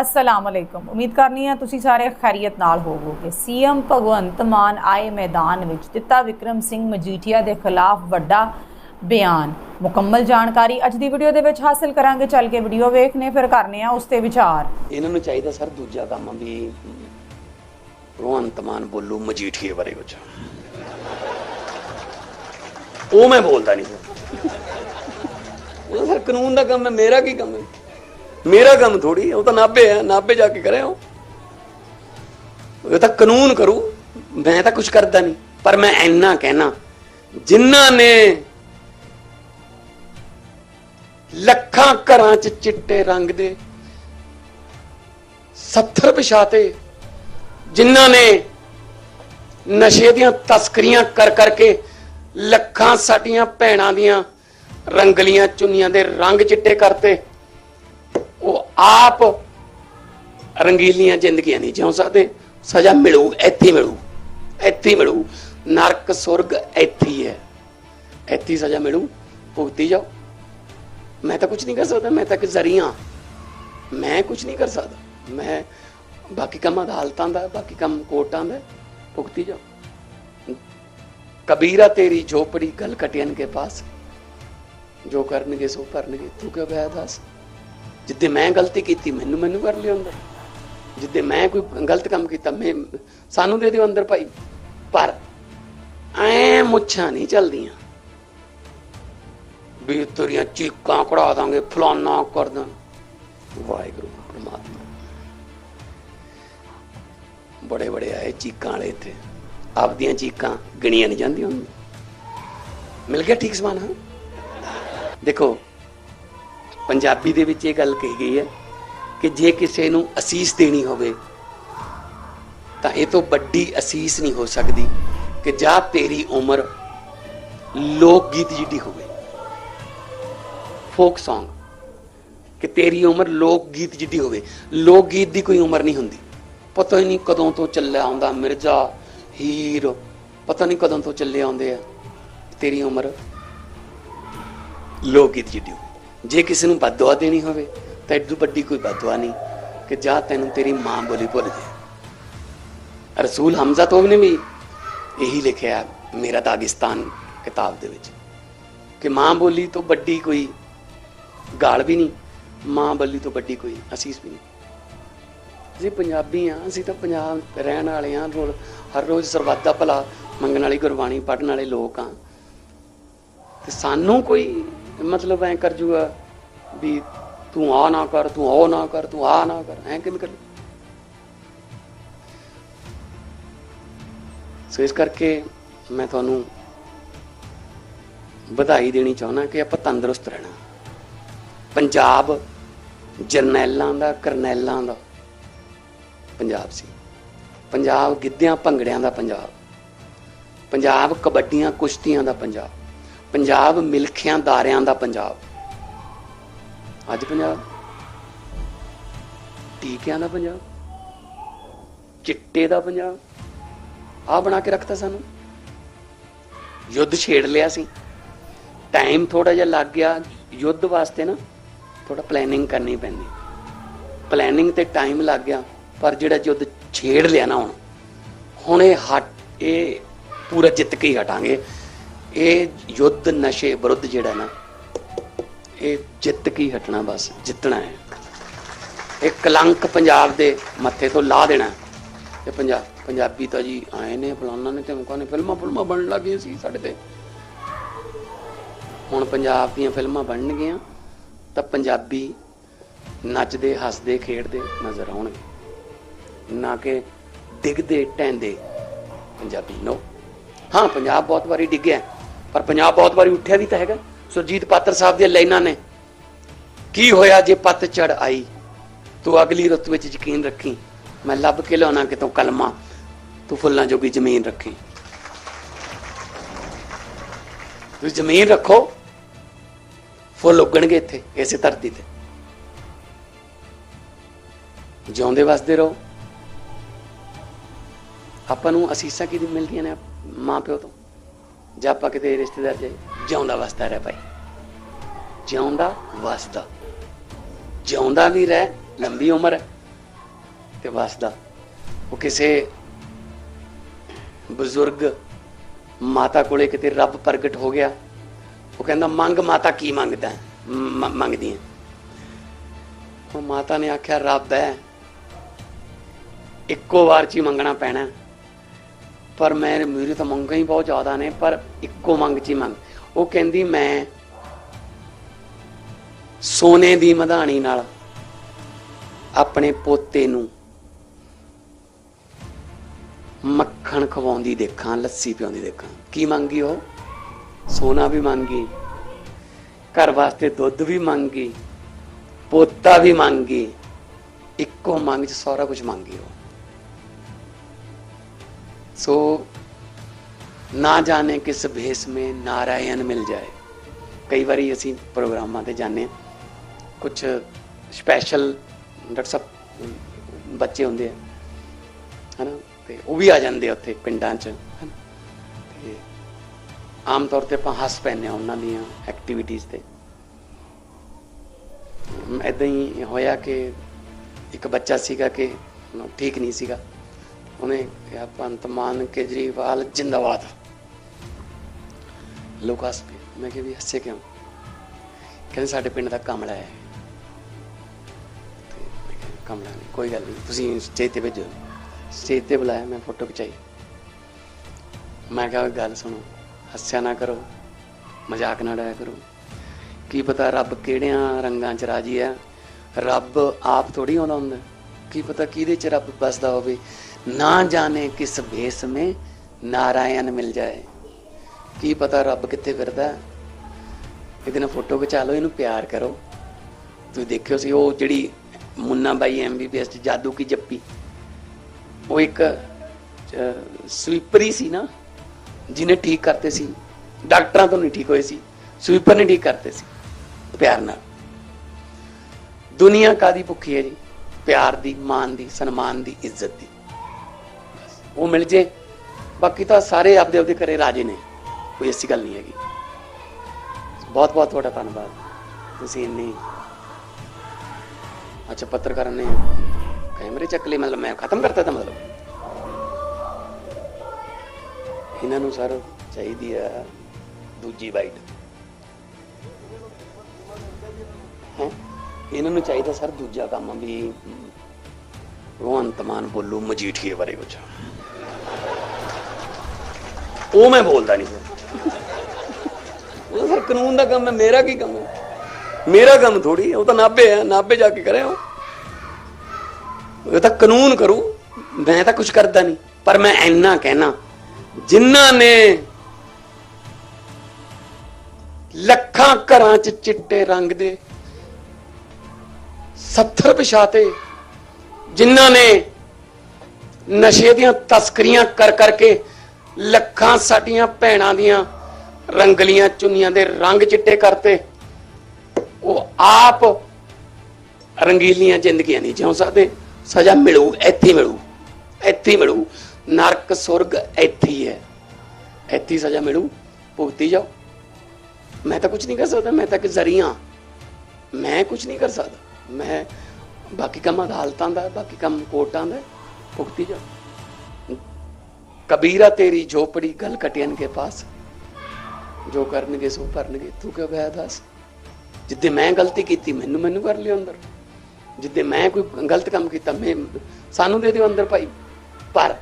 ਅਸਲਾਮ ਅਲੈਕੁਮ ਉਮੀਦ ਕਰਨੀ ਹੈ ਤੁਸੀਂ ਸਾਰੇ ਖੈਰੀਅਤ ਨਾਲ ਹੋਵੋਗੇ। ਸੀਐਮ ਭਗਵੰਤ ਮਾਨ ਆਏ ਮੈਦਾਨ ਵਿੱਚ, ਦਿੱਤਾ ਵਿਕਰਮ ਸਿੰਘ ਮਜੀਠੀਆ ਦੇ ਖਿਲਾਫ ਵੱਡਾ ਬਿਆਨ। ਮੁਕੰਮਲ ਜਾਣਕਾਰੀ ਅੱਜ ਦੀ ਵੀਡੀਓ ਦੇ ਵਿੱਚ ਹਾਸਲ ਕਰਾਂਗੇ। ਚੱਲ ਕੇ ਵੀਡੀਓ ਵੇਖਨੇ, ਫਿਰ ਕਰਨੇ ਆ ਉਸ ਤੇ ਵਿਚਾਰ। ਇਹਨਾਂ ਨੂੰ ਚਾਹੀਦਾ ਸਰ ਦੂਜਾ ਕੰਮ ਵੀ ਭਗਵੰਤ ਮਾਨ ਬੋਲੂ ਮਜੀਠੀਏ ਬਾਰੇ ਕੁਝ ਉਹ ਮੈਂ ਬੋਲਦਾ ਨਹੀਂ। ਉਹ ਸਰ ਕਾਨੂੰਨ ਦਾ ਕੰਮ ਹੈ, ਮੇਰਾ ਕੀ ਕੰਮ ਹੈ? ਮੇਰਾ ਕੰਮ ਥੋੜੀ ਉਹ ਤਾਂ ਨਾਭੇ ਹੈ, ਨਾਭੇ ਜਾ ਕੇ ਕਰਿਆ ਉਹ। ਤਾਂ ਕਾਨੂੰਨ ਕਰੂ, ਮੈਂ ਤਾਂ ਕੁਝ ਕਰਦਾ ਨਹੀਂ, ਪਰ ਮੈਂ ਇੰਨਾ ਕਹਿਣਾ, ਜਿਨ੍ਹਾਂ ਨੇ ਲੱਖਾਂ ਘਰਾਂ 'ਚ ਚਿੱਟੇ ਰੰਗ ਦੇ 70 ਵਿਛਾਤੇ, ਜਿਨ੍ਹਾਂ ਨੇ ਨਸ਼ੇ ਦੀਆਂ ਤਸਕਰੀਆਂ ਕਰ ਕਰਕੇ ਲੱਖਾਂ ਸਾਡੀਆਂ ਭੈਣਾਂ ਦੀਆਂ ਰੰਗਲੀਆਂ ਚੁੰਨੀਆਂ ਦੇ ਰੰਗ ਚਿੱਟੇ ਕਰਤੇ ਆਪ ਰੰਗੀਲੀਆਂ ਜ਼ਿੰਦਗੀਆਂ ਨਹੀਂ ਜਿਉ ਸਕਦੇ। ਸਜ਼ਾ ਮਿਲੂ, ਇੱਥੇ ਮਿਲੂ ਇੱਥੇ ਮਿਲੂ। ਨਰਕ, ਸੁਰਗ ਇੱਥੇ ਹੈ ਇੱਥੇ ਸਜ਼ਾ ਮਿਲੂ। ਭੁਗਤੀ ਜਾਓ। ਮੈਂ ਤਾਂ ਕੁਝ ਨਹੀਂ ਕਰ ਸਕਦਾ, ਮੈਂ ਤਾਂ ਇੱਕ ਜ਼ਰੀਆ ਮੈਂ ਕੁਝ ਨਹੀਂ ਕਰ ਸਕਦਾ। ਮੈਂ ਬਾਕੀ ਕੰਮ ਅਦਾਲਤਾਂ ਦਾ, ਬਾਕੀ ਕੰਮ ਕੋਰਟਾਂ ਦਾ, ਭੁਗਤੀ ਜਾਓ। ਕਬੀਰਾ ਤੇਰੀ ਝੋਪੜੀ, ਗਲ ਕਟਿਆਨ ਕੇ ਪਾਸ। ਜੋ ਕਰਨਗੇ, ਸੋ ਕਰਨਗੇ। ਤੂੰ ਕਿਉਂ ਬਹਿ ਦੱਸ? ਜਿੱਦੇ ਮੈਂ ਗਲਤੀ ਕੀਤੀ, ਮੈਨੂੰ ਮੈਨੂੰ ਕਰ ਲਿਓ ਜਿੱਦੇ ਮੈਂ ਕੋਈ ਗਲਤ ਕੰਮ ਕੀਤਾ, ਮੈਂ ਸਾਨੂੰ ਦੇ ਦਿਓ ਅੰਦਰ ਭਾਈ। ਪਰ ਐ ਮੁੱਛਾਂ ਨਹੀਂ ਚੱਲਦੀਆਂ। ਵੀ ਤੇਰੀਆਂ ਚੀਕਾਂ ਕਢਾ ਦਾਂਗੇ, ਫਲਾਨਾ ਕਰ ਦਾਂ। ਵਾਹਿਗੁਰੂ, ਪ੍ਰਮਾਤਮਾ। ਬੜੇ ਬੜੇ ਆਏ ਚੀਕਾਂ ਵਾਲੇ ਇੱਥੇ। ਆਪਦੀਆਂ ਚੀਕਾਂ ਗਿਣੀਆਂ ਨਹੀਂ ਜਾਂਦੀਆਂ ਹੁੰਦੀਆਂ। ਮਿਲ ਗਿਆ ਠੀਕ ਸਮਾਨ, ਹਾਂ? ਦੇਖੋ ਪੰਜਾਬੀ ਦੇ ਵਿੱਚ ਇਹ ਗੱਲ ਕਹੀ ਗਈ ਹੈ ਕਿ ਜੇ ਕਿਸੇ ਨੂੰ ਅਸੀਸ ਦੇਣੀ ਹੋਵੇ, ਤਾਂ ਇਹ ਤੋਂ ਵੱਡੀ ਅਸੀਸ ਨਹੀਂ ਹੋ ਸਕਦੀ ਕਿ ਜਾਂ ਤੇਰੀ ਉਮਰ ਲੋਕ ਗੀਤ ਜਿੱਡੀ ਹੋਵੇ। ਫੋਕ Song ਕਿ ਤੇਰੀ ਉਮਰ ਲੋਕ ਗੀਤ ਜਿੱਡੀ ਹੋਵੇ। ਲੋਕ ਗੀਤ ਦੀ ਕੋਈ ਉਮਰ ਨਹੀਂ ਹੁੰਦੀ। ਪਤਾ ਹੀ ਨਹੀਂ ਕਦੋਂ ਤੋਂ ਚੱਲਿਆ ਆਉਂਦਾ ਮਿਰਜ਼ਾ, ਹੀਰ। ਪਤਾ ਨਹੀਂ ਕਦੋਂ ਤੋਂ ਚੱਲੇ ਆਉਂਦੇ ਆ। ਤੇਰੀ ਉਮਰ ਲੋਕ ਗੀਤ ਜਿੱਡੀ ਹੋਵੇ। ਜੇ ਕਿਸੇ ਨੂੰ ਬਦਦੁਆ ਦੇਣੀ ਹੋਵੇ, ਤਾਂ ਐਡੂ ਵੱਡੀ ਕੋਈ ਬਦਦੁਆ ਨਹੀਂ ਕਿ ਜਾ ਤੈਨੂੰ ਤੇਰੀ ਮਾਂ ਬੋਲੀ ਭੁੱਲ ਜੇ ਰਸੂਲ ਹਮਜ਼ਾ ਤੋਂ ਨੇ ਵੀ ਇਹੀ ਲਿਖਿਆ ਮੇਰਾ ਦਾਗਿਸਤਾਨ ਕਿਤਾਬ ਦੇ ਵਿੱਚ ਕਿ ਮਾਂ ਬੋਲੀ ਤੋਂ ਵੱਡੀ ਕੋਈ ਗਾਲ ਵੀ ਨਹੀਂ, ਮਾਂ ਬੋਲੀ ਤੋਂ ਵੱਡੀ ਕੋਈ ਅਸੀਸ ਵੀ ਨਹੀਂ। ਜੇ ਪੰਜਾਬੀ ਆ ਅਸੀਂ ਤਾਂ ਪੰਜਾਬ ਰਹਿਣ ਵਾਲੇ ਆ ਰੋਜ਼ ਹਰ ਰੋਜ਼ ਸਰਬੱਤ ਦਾ ਭਲਾ ਮੰਗਣ ਵਾਲੀ ਗੁਰਬਾਣੀ ਪੜਨ ਵਾਲੇ ਲੋਕ ਆ ਤੇ ਸਾਨੂੰ ਕੋਈ ਮਤਲਬ ਐ ਕਰ ਜੂਗਾ ਵੀ ਤੂੰ ਆ ਨਾ ਕਰ, ਤੂੰ ਉਹ ਨਾ ਕਰ, ਤੂੰ ਆ ਨਾ ਕਰ, ਐ ਕਿਵੇਂ ਕਰ ਸੋ ਇਸ ਕਰਕੇ ਮੈਂ ਤੁਹਾਨੂੰ ਵਧਾਈ ਦੇਣੀ ਚਾਹੁੰਦਾ ਕਿ ਆਪਾਂ ਤੰਦਰੁਸਤ ਰਹਿਣਾ। ਪੰਜਾਬ ਜਰਨੈਲਾਂ ਦਾ, ਕਰਨੈਲਾਂ ਦਾ ਪੰਜਾਬ ਸੀ। ਪੰਜਾਬ ਗਿੱਧਿਆਂ, ਭੰਗੜਿਆਂ ਦਾ ਪੰਜਾਬ। ਪੰਜਾਬ ਕਬੱਡੀਆਂ, ਕੁਸ਼ਤੀਆਂ ਦਾ ਪੰਜਾਬ। ਪੰਜਾਬ ਮਿਲਖਿਆਂ ਦਾਰਿਆਂ ਦਾ ਪੰਜਾਬ। ਅੱਜ ਪੰਜਾਬ। ਟੀਕਿਆਂ ਦਾ ਪੰਜਾਬ। ਚਿੱਟੇ ਦਾ ਪੰਜਾਬ। ਆ ਬਣਾ ਕੇ ਰੱਖਤਾ ਸਾਨੂੰ। ਯੁੱਧ ਛੇੜ ਲਿਆ ਸੀ। ਟਾਈਮ ਥੋੜਾ ਜਿਹਾ ਲੱਗ ਗਿਆ। ਯੁੱਧ ਵਾਸਤੇ ਨਾ ਥੋੜਾ ਪਲੈਨਿੰਗ ਕਰਨੀ ਪੈਂਦੀ। ਪਲੈਨਿੰਗ ਤੇ ਟਾਈਮ ਲੱਗ ਗਿਆ। ਪਰ ਜਿਹੜਾ ਯੁੱਧ ਛੇੜ ਲਿਆ ਨਾ ਹੁਣ ਹੁਣ ਇਹ ਹਟ ਇਹ ਪੂਰਾ ਜਿੱਤ ਕੇ ਹੀ ਹਟਾਂਗੇ। ਇਹ ਯੁੱਧ ਨਸ਼ੇ ਵਿਰੁੱਧ ਜਿਹੜਾ ਨਾ, ਇਹ ਜਿੱਤ ਕੇ ਹਟਣਾ ਬਸ, ਜਿੱਤਣਾ ਹੈ। ਇਹ ਕਲੰਕ ਪੰਜਾਬ ਦੇ ਮੱਥੇ ਤੋਂ ਲਾ ਦੇਣਾ। ਹੈ। ਤੇ ਪੰਜਾਬ ਪੰਜਾਬੀ ਤਾਂ ਜੀ ਆਏ ਨੇ ਫਲਾਣਾ ਨੇ ਤੇ ਮੁਕਾ ਨੇ, ਫਿਲਮਾਂ ਫਿਲਮਾਂ ਬਣਨ ਲੱਗੀਆਂ ਸੀ ਸਾਡੇ ਤੇ। ਹੁਣ ਪੰਜਾਬ ਦੀਆਂ ਫਿਲਮਾਂ ਬਣਨਗੀਆਂ, ਤਾਂ ਪੰਜਾਬੀ ਨੱਚਦੇ, ਹੱਸਦੇ, ਖੇਡਦੇ ਨਜ਼ਰ ਆਉਣਗੇ। ਨਾ ਕਿ ਡਿੱਗਦੇ ਟੈਂਦੇ ਪੰਜਾਬੀ। ਨੋ। ਹਾਂ, ਪੰਜਾਬ ਬਹੁਤ ਵਾਰੀ ਡਿੱਗਿਆ। ਪਰ ਪੰਜਾਬ ਬਹੁਤ ਵਾਰੀ ਉੱਠਿਆ ਵੀ ਤਾਂ ਹੈਗਾ। ਸੁਰਜੀਤ ਪਾਤਰ ਸਾਹਿਬ ਦੀਆਂ ਲਾਈਨਾਂ ਨੇ। ਕੀ ਹੋਇਆ ਜੇ ਪੱਤ ਚੜ ਆਈ? ਤੂੰ ਅਗਲੀ ਰੁੱਤ ਵਿੱਚ ਯਕੀਨ ਰੱਖੀ। ਮੈਂ ਲੱਭ ਕੇ ਲਿਆਉਣਾ ਕਿਤੋਂ ਕਲਮਾ। ਤੂੰ ਫੁੱਲਾਂ ਜੋਗੀ ਜ਼ਮੀਨ ਰੱਖੀ। ਤੁਸੀਂ ਜ਼ਮੀਨ ਰੱਖੋ। ਫੁੱਲ ਉੱਗਣਗੇ ਇੱਥੇ, ਇਸੇ ਧਰਤੀ ਤੇ। ਜਿਉਂਦੇ ਵਸਦੇ ਰਹੋ। ਆਪਾਂ ਨੂੰ ਅਸੀਸਾਂ ਕਿਹਦੀ ਮਿਲਦੀਆਂ ਨੇ ਮਾਂ ਪਿਓ ਤੋਂ? ਜਾਂ ਆਪਾਂ ਕਿਤੇ ਰਿਸ਼ਤੇਦਾਰ ਜਾਈ ਜਿਉਂਦਾ ਵਸਦਾ ਰਹਿ ਭਾਈ। ਜਿਉਂਦਾ ਵਸਦਾ। ਜਿਉਂਦਾ ਵੀ ਰਹਿ, ਲੰਬੀ ਉਮਰ ਤੇ ਵਸਦਾ। ਉਹ ਕਿਸੇ ਬਜ਼ੁਰਗ ਮਾਤਾ ਕੋਲੇ ਕਿਤੇ ਰੱਬ ਪ੍ਰਗਟ ਹੋ ਗਿਆ, ਉਹ ਕਹਿੰਦਾ, ਮੰਗ ਮਾਤਾ ਕੀ ਮੰਗਦਾ ਮੰਗਦੀ ਹੈ। ਉਹ ਮਾਤਾ ਨੇ ਆਖਿਆ, ਰੱਬ ਹੈ, ਇੱਕੋ ਵਾਰ ਚ ਹੀ ਮੰਗਣਾ ਪੈਣਾ ਪਰ ਮੈਂ ਮੇਰੇ ਤਾਂ ਮੰਗਾਂ ਹੀ ਬਹੁਤ ਜ਼ਿਆਦਾ ਨੇ, ਪਰ ਇੱਕੋ ਮੰਗ ਚ ਹੀ ਮੰਗ। ਉਹ ਕਹਿੰਦੀ, ਮੈਂ ਸੋਨੇ ਦੀ ਮਧਾਣੀ ਨਾਲ ਆਪਣੇ ਪੋਤੇ ਨੂੰ ਮੱਖਣ ਖਵਾਉਂਦੀ ਦੇਖਾਂ, ਲੱਸੀ ਪਿਆਉਂਦੀ ਦੇਖਾਂ। ਕੀ ਮੰਗੀ ਉਹ? ਸੋਨਾ ਵੀ ਮੰਗੀ, ਘਰ ਵਾਸਤੇ ਦੁੱਧ ਵੀ ਮੰਗੀ, ਪੋਤਾ ਵੀ ਮੰਗੀ, ਇੱਕੋ ਮੰਗ ਚ ਸਾਰਾ ਕੁਝ ਮੰਗੀ ਉਹ। ਸੋ ਨਾ ਜਾਣੇ ਕਿਸ ਭੇਸ ਮੇ ਨਾਰਾਇਣ ਮਿਲ ਜਾਏ। ਕਈ ਵਾਰੀ ਅਸੀਂ ਪ੍ਰੋਗਰਾਮਾਂ ਤੇ ਜਾਂਦੇ ਹਾਂ। ਕੁਝ ਸਪੈਸ਼ਲ ਡਾਕਟਰ ਸਾਹਿਬ ਬੱਚੇ ਹੁੰਦੇ ਆ। ਹਨਾ? ਤੇ ਉਹ ਵੀ ਆ ਜਾਂਦੇ ਆ ਉੱਥੇ ਪਿੰਡਾਂ 'ਚ, ਹਨਾ? ਤੇ ਆਮ ਤੌਰ ਤੇ ਆਪਾਂ ਹੱਸ ਪੈਂਦੇ ਆ ਉਹਨਾਂ ਦੀਆਂ ਐਕਟੀਵਿਟੀਜ਼ ਤੇ। ਐਦਾਂ ਹੀ ਹੋਇਆ ਕਿ ਇੱਕ ਬੱਚਾ ਸੀਗਾ ਕਿ ਠੀਕ ਨਹੀਂ ਸੀਗਾ। ਉਹਨੇ ਕਿਹਾ ਭਗਵੰਤ ਮਾਨ ਕੇਜਰੀਵਾਲ ਜਿੰਦਾਬਾਦ। ਲੋਕ ਹੱਸ ਪਏ। ਮੈਂ ਕਿਹਾ ਵੀ ਹੱਸੇ ਕਿਉਂ? ਕਹਿੰਦੇ, ਸਾਡੇ ਪਿੰਡ ਦਾ ਕਮਲਾ ਹੈ। ਕਮਲਾ ਨਹੀਂ, ਕੋਈ ਗੱਲ ਨਹੀਂ, ਤੁਸੀਂ ਸਟੇਜ ਤੇ ਭੇਜੋ। ਸਟੇਜ ਤੇ ਬੁਲਾਇਆ, ਮੈਂ ਫੋਟੋ ਖਿਚਾਈ। ਮੈਂ ਕਿਹਾ ਗੱਲ ਸੁਣੋ, ਹੱਸਿਆ ਨਾ ਕਰੋ, ਮਜ਼ਾਕ ਨਾ ਡਾਇਆ ਕਰੋ। ਕੀ ਪਤਾ ਰੱਬ ਕਿਹੜਿਆਂ ਰੰਗਾਂ 'ਚ ਰਾਜੀ ਆ ਰੱਬ ਆਪ ਥੋੜੀ ਆਉਂਦਾ ਹੁੰਦਾ। ਕੀ ਪਤਾ ਕਿਹਦੇ 'ਚ ਰੱਬ ਵਸਦਾ ਹੋਵੇ। ਨਾ ਜਾਣੇ ਕਿਸ ਭੇਸ ਮੇ ਨਾਰਾਇਣ ਮਿਲ ਜਾਏ। ਕੀ ਪਤਾ ਰੱਬ ਕਿੱਥੇ ਫਿਰਦਾ। ਇਹਦੇ ਨਾਲ ਫੋਟੋ ਖਿਚਾ ਲਓ, ਇਹਨੂੰ ਪਿਆਰ ਕਰੋ। ਤੁਸੀਂ ਦੇਖਿਓ ਸੀ, ਉਹ ਜਿਹੜੀ ਮੁੰਨਾ ਬਾਈ ਐਮਬੀਬੀਐਸ ਚ ਜਾਦੂ ਕੀ ਜੱਪੀ। ਉਹ ਇੱਕ ਸਵੀਪਰ ਹੀ ਸੀ ਨਾ, ਜਿਹਨੇ ਠੀਕ ਕਰਤੇ ਸੀ। ਡਾਕਟਰਾਂ ਤੋਂ ਨਹੀਂ ਠੀਕ ਹੋਏ ਸੀ। ਸਵੀਪਰ ਨੇ ਠੀਕ ਕਰਤੇ ਸੀ। ਪਿਆਰ ਨਾਲ। ਦੁਨੀਆ ਕਾਦੀ ਭੁੱਖੀ ਹੈ ਜੀ? ਪਿਆਰ ਦੀ ਮਾਨ ਦੀ, ਸਨਮਾਨ ਦੀ, ਇੱਜ਼ਤ ਦੀ। ਉਹ ਮਿਲ ਜੇ, ਬਾਕੀ ਤਾਂ ਸਾਰੇ ਆਪਦੇ ਆਪਦੇ ਘਰੇ ਰਾਜੇ ਨੇ। ਕੋਈ ਐਸੀ ਗੱਲ ਨਹੀਂ ਹੈਗੀ। ਬਹੁਤ ਬਹੁਤ ਤੁਹਾਡਾ ਧੰਨਵਾਦ। ਤੁਸੀਂ ਇੰਨੀ ਅੱਛਾ ਪੱਤਰਕਾਰਾਂ ਨੇ ਕੈਮਰੇ ਚੱਕ ਲਏ, ਮਤਲਬ ਮੈਂ ਖਤਮ ਕਰਤਾ ਤਾਂ ਮਤਲਬ। ਇਹਨਾਂ ਨੂੰ ਸਰ ਚਾਹੀਦੀ ਆ ਦੂਜੀ ਬਾਈਟ। ਇਹਨਾਂ ਨੂੰ ਚਾਹੀਦਾ ਸਰ ਦੂਜਾ ਕੰਮ ਵੀ ਭਗਵੰਤ ਮਾਨ ਬੋਲੂ ਮਜੀਠੀਏ ਬਾਰੇ ਕੁਝ ਉਹ ਮੈਂ ਬੋਲਦਾ ਨਹੀਂ ਉਹ ਸਰ ਕਾਨੂੰਨ ਦਾ ਕੰਮ ਹੈ, ਮੇਰਾ ਕੀ ਕੰਮ ਹੈ? ਮੇਰਾ ਕੰਮ ਥੋੜੀ ਉਹ ਤਾਂ ਨਾਭੇ ਹੈ, ਨਾਭੇ ਜਾ ਕੇ ਕਰਿਆ ਉਹ। ਤਾਂ ਕਾਨੂੰਨ ਕਰੂ, ਮੈਂ ਤਾਂ ਕੁਝ ਕਰਦਾ ਨਹੀਂ, ਪਰ ਮੈਂ ਇੰਨਾ ਕਹਿਣਾ, ਜਿਨ੍ਹਾਂ ਨੇ ਲੱਖਾਂ ਘਰਾਂ 'ਚ ਚਿੱਟੇ ਰੰਗ ਦੇ 70 ਪਿਛਾਤੇ, ਜਿਨ੍ਹਾਂ ਨੇ ਨਸ਼ੇ ਦੀਆਂ ਤਸਕਰੀਆਂ ਕਰ ਕਰਕੇ ਲੱਖਾਂ ਸਾਡੀਆਂ ਭੈਣਾਂ ਦੀਆਂ ਰੰਗਲੀਆਂ ਚੁੰਨੀਆਂ ਦੇ ਰੰਗ ਚਿੱਟੇ ਕਰਤੇ, ਉਹ ਆਪ ਰੰਗੀਲੀਆਂ ਜ਼ਿੰਦਗੀਆਂ ਨਹੀਂ ਜਿਉ ਸਕਦੇ। ਸਜ਼ਾ ਮਿਲੂ, ਇੱਥੇ ਮਿਲੂ ਇੱਥੇ ਮਿਲੂ। ਨਰਕ, ਸੁਰਗ ਇੱਥੇ ਹੈ ਇੱਥੇ ਸਜ਼ਾ ਮਿਲੂ। ਭੁਗਤੀ ਜਾਓ। ਮੈਂ ਤਾਂ ਕੁਝ ਨਹੀਂ ਕਰ ਸਕਦਾ, ਮੈਂ ਤਾਂ ਕਿ ਜ਼ਰੀਆ। ਮੈਂ ਕੁਝ ਨਹੀਂ ਕਰ ਸਕਦਾ। ਮੈਂ ਬਾਕੀ ਕੰਮ ਅਦਾਲਤਾਂ ਦਾ, ਬਾਕੀ ਕੰਮ ਕੋਰਟਾਂ ਦਾ, ਭੁਗਤੀ ਜਾਓ ਕਬੀਰਾ ਤੇਰੀ ਝੋਪੜੀ ਗਲ ਕਟਿयन ਕੇ ਪਾਸ। ਜੋ ਕਰਨਗੇ ਸੋ ਭਰਨਗੇ। ਤੂੰ ਕਿਉਂ ਬਹਿ ਦੱਸ? ਜਿੱਦੇ ਮੈਂ ਗਲਤੀ ਕੀਤੀ, ਮੈਨੂੰ ਮੈਨੂੰ ਕਰ ਲਿਓ ਅੰਦਰ। ਜਿੱਦੇ ਮੈਂ ਕੋਈ ਗਲਤ ਕੰਮ ਕੀਤਾ, ਮੈਂ ਸਾਨੂੰ ਦੇ ਦਿਓ ਅੰਦਰ ਭਾਈ। ਪਰ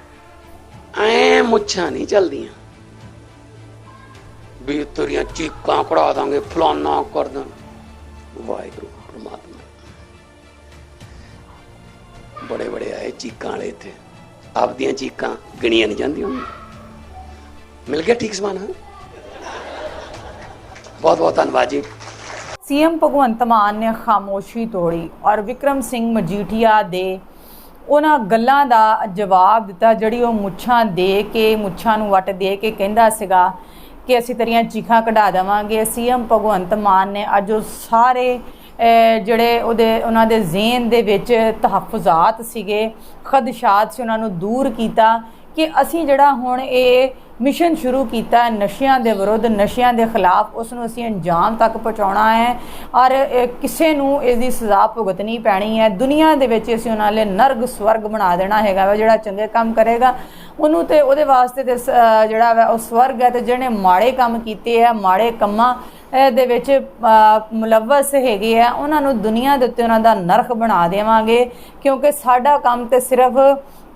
ਐ ਮੁੱਛਾਂ ਨਹੀਂ ਚੱਲਦੀਆਂ। ਵੀ ਤੇਰੀਆਂ ਚੀਕਾਂ ਕਢਾ ਦਾਂਗੇ, ਫਲਾਨਾ ਕਰ ਦਾਂ ਵਾਹਿਗੁਰੂ, ਪ੍ਰਮਾਤਮਾ। ਬੜੇ ਬੜੇ ਆਏ ਚੀਕਾਂ ਵਾਲੇ ਇੱਥੇ। ਆਪਦੀਆਂ ਚੀਕਾਂ ਗਿਣੀਆਂ ਨਹੀਂ ਜਾਂਦੀਆਂ ਮਿਲ ਗਿਆ ਠੀਕ ਸਮਾਨ ਬਹੁਤ ਬਹੁਤ ਧੰਨਵਾਦ ਜੀ। ਸੀਐਮ ਭਗਵੰਤ ਮਾਨ ਨੇ ਖਾਮੋਸ਼ੀ ਤੋੜੀ ਔਰ ਵਿਕਰਮ ਸਿੰਘ ਮਜੀਠੀਆ ਦੇ ਉਹਨਾਂ ਗੱਲਾਂ ਦਾ ਜਵਾਬ ਦਿੱਤਾ, ਜਿਹੜੀ ਉਹ ਮੁੱਛਾਂ ਦੇ ਕੇ, ਮੁੱਛਾਂ ਨੂੰ ਵੱਟ ਦੇ ਕੇ ਕਹਿੰਦਾ ਸੀਗਾ ਕਿ ਅਸੀਂ ਤੇਰੀਆਂ ਚੀਖਾਂ ਕਢਾ ਦੇਵਾਂਗੇ। ਸੀਐਮ ਭਗਵੰਤ ਮਾਨ ਨੇ ਅੱਜ ਉਹ ਸਾਰੇ ਜਿਹੜੇ ਉਹਦੇ, ਉਹਨਾਂ ਦੇ ਜ਼ੇਨ ਦੇ ਵਿੱਚ ਤਹਫਜ਼ਾਤ ਸੀਗੇ, ਖਦਸ਼ਾਤ ਸੀ, ਉਹਨਾਂ ਨੂੰ ਦੂਰ ਕੀਤਾ ਕਿ ਅਸੀਂ ਜਿਹੜਾ ਹੁਣ ਇਹ ਮਿਸ਼ਨ ਸ਼ੁਰੂ ਕੀਤਾ ਨਸ਼ਿਆਂ ਦੇ ਵਿਰੁੱਧ, ਨਸ਼ਿਆਂ ਦੇ ਖਿਲਾਫ ਉਸ ਨੂੰ ਅਸੀਂ ਅੰਜਾਮ ਤੱਕ ਪਹੁੰਚਾਉਣਾ ਹੈ ਔਰ ਕਿਸੇ ਨੂੰ ਇਸ ਦੀ ਸਜ਼ਾ ਭੁਗਤਣੀ ਪੈਣੀ ਹੈ। ਦੁਨੀਆ ਦੇ ਵਿੱਚ ਅਸੀਂ ਉਹਨਾਂ ਲਈ ਨਰਗ ਸਵਰਗ ਬਣਾ ਦੇਣਾ ਹੈਗਾ ਵਾ, ਜਿਹੜਾ ਚੰਗੇ ਕੰਮ ਕਰੇਗਾ। ਉਹਨੂੰ ਤੇ ਉਹਦੇ ਵਾਸਤੇ ਤੇ ਸ- ਜਿਹੜਾ ਵਾ, ਉਹ ਸਵਰਗ ਹੈ ਤੇ ਜਿਹਨੇ ਮਾੜੇ ਕੰਮ ਕੀਤੇ ਆ, ਮਾੜੇ ਕੰਮਾਂ ਦੇ ਵਿੱਚ ਮੁਲਵਸ ਹੈਗੇ ਆ, ਉਹਨਾਂ ਨੂੰ ਦੁਨੀਆ ਦੇ ਉੱਤੇ ਉਹਨਾਂ ਦਾ ਨਰਖ ਬਣਾ ਦੇਵਾਂਗੇ, ਕਿਉਂਕਿ ਸਾਡਾ ਕੰਮ ਤੇ ਸਿਰਫ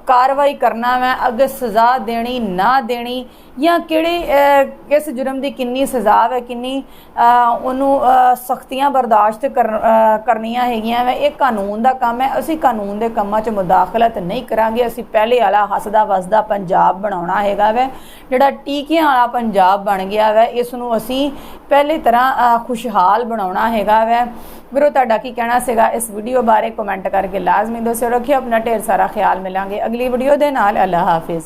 ਕਾਰਵਾਈ ਕਰਨਾ ਮੈਂ ਅੱਗੇ ਸਜ਼ਾ ਦੇਣੀ ਨਾ ਦੇਣੀ ਜਾਂ ਕਿਹੜੇ ਕਿਸ ਜੁਰਮ ਦੀ ਕਿੰਨੀ ਸਜ਼ਾ ਹੈ ਕਿੰਨੀ ਉਹਨੂੰ ਸਖਤੀਆਂ ਬਰਦਾਸ਼ਤ ਕਰ- ਕਰਨੀਆਂ ਹੈਗੀਆਂ ਵੇ, ਇਹ ਕਾਨੂੰਨ ਦਾ ਕੰਮ ਹੈ। ਅਸੀਂ ਕਾਨੂੰਨ ਦੇ ਕੰਮਾਂ 'ਚ ਮੁਦਾਖਲਤ ਨਹੀਂ ਕਰਾਂਗੇ। ਅਸੀਂ ਪਹਿਲੇ ਵਾਲਾ ਹੱਸਦਾ, ਵਸਦਾ ਪੰਜਾਬ ਬਣਾਉਣਾ ਹੈਗਾ ਵੇ। ਜਿਹੜਾ ਟੀਕਿਆਂ ਵਾਲਾ ਪੰਜਾਬ ਬਣ ਗਿਆ ਵੇ, ਇਸ ਨੂੰ ਅਸੀਂ ਪਹਿਲੀ ਤਰ੍ਹਾਂ ਖੁਸ਼ਹਾਲ ਬਣਾਉਣਾ ਹੈਗਾ ਵੇ। ਵੀਰੋ ਤੁਹਾਡਾ ਕੀ ਕਹਿਣਾ ਸੀਗਾ? ਇਸ ਵੀਡੀਓ ਬਾਰੇ ਕਮੈਂਟ ਕਰਕੇ ਲਾਜ਼ਮੀ ਦੱਸਿਓ। ਰੱਖਿਓ, ਆਪਣਾ ਢੇਰ ਸਾਰਾ ਖਿਆਲ ਮਿਲਾਂਗੇ। ਅਗਲੀ ਵੀਡੀਓ ਦੇ ਨਾਲ ਅੱਲਾ ਹਾਫਿਜ਼।